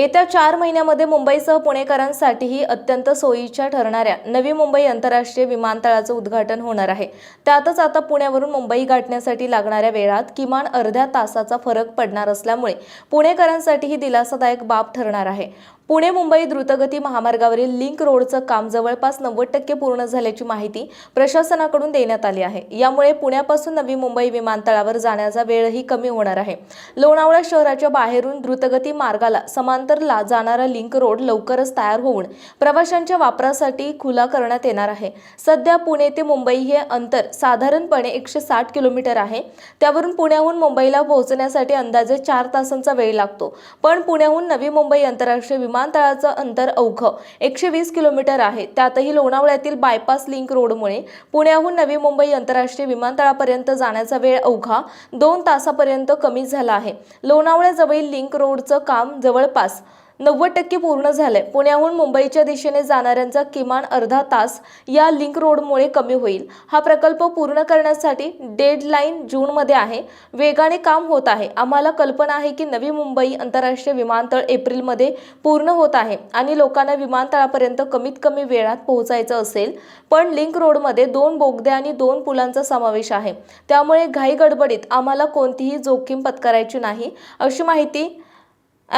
येत्या चार महिन्यामध्ये मुंबईसह पुणेकरांसाठीही अत्यंत सोयीच्या ठरणाऱ्या नवी मुंबई आंतरराष्ट्रीय विमानतळाचं उद्घाटन होणार आहे. त्यातच आता पुण्यावरून मुंबई गाठण्यासाठी लागणाऱ्या वेळात किमान अर्ध्या तासाचा फरक पडणार असल्यामुळे पुणेकरांसाठी ही दिलासादायक बाब ठरणार आहे. पुणे मुंबई द्रुतगती महामार्गावरील लिंक रोडचं काम जवळपास नव्वद टक्के पूर्ण झाल्याची माहिती प्रशासनाकडून देण्यात आली आहे. यामुळे पुण्यापासून नवी मुंबई विमानतळावर जाण्याचा वेळही कमी होणार आहे. लोणावळा शहराच्या बाहेरून द्रुतगती मार्गाला समांतरला जाणारा लिंक रोड लवकरच तयार होऊन प्रवाशांच्या वापरासाठी खुला करण्यात येणार आहे. सध्या पुणे ते मुंबई हे अंतर साधारणपणे एकशे साठ किलोमीटर आहे. त्यावरून पुण्याहून मुंबईला पोहोचण्यासाठी अंदाजे चार तासांचा वेळ लागतो. पण पुण्याहून नवी मुंबई आंतरराष्ट्रीय विमानतळाचं अंतर अवघं. एकशे वीस किलोमीटर आहे. त्यातही लोणावळ्यातील बायपास लिंक रोडमुळे पुण्याहून नवी मुंबई आंतरराष्ट्रीय विमानतळापर्यंत जाण्याचा वेळ अवघा. दोन तासापर्यंत कमी झाला आहे. लोणावळ्याजवळील लिंक रोडचं काम जवळपास नव्वद टक्के पूर्ण झालंय. पुण्याहून मुंबईच्या दिशेने जाणाऱ्यांचा किमान अर्धा तास या लिंक रोडमुळे कमी होईल. हा प्रकल्प पूर्ण करण्यासाठी डेडलाईन जूनमध्ये आहे. वेगाने काम होत आहे. आम्हाला कल्पना आहे की नवी मुंबई आंतरराष्ट्रीय विमानतळ एप्रिलमध्ये पूर्ण होत आहे आणि लोकांना विमानतळापर्यंत कमीत कमी वेळात पोहोचायचं असेल. पण लिंक रोडमध्ये दोन बोगदे आणि दोन पुलांचा समावेश आहे. त्यामुळे घाई गडबडीत आम्हाला कोणतीही जोखीम पत्करायची नाही अशी माहिती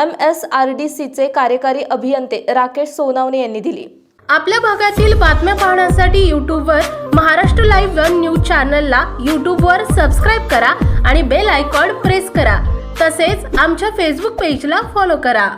एम एस आर डी सीचे कार्यकारी अभियंते राकेश सोनावणे यांनी दिली. आपल्या भागातील बातम्या पाहण्यासाठी यूट्यूबवर महाराष्ट्र लाईव्ह वन न्यूज चॅनलला यूट्यूबवर सबस्क्राईब करा आणि बेल आयकॉन प्रेस करा. तसेच आमच्या फेसबुक पेजला फॉलो करा.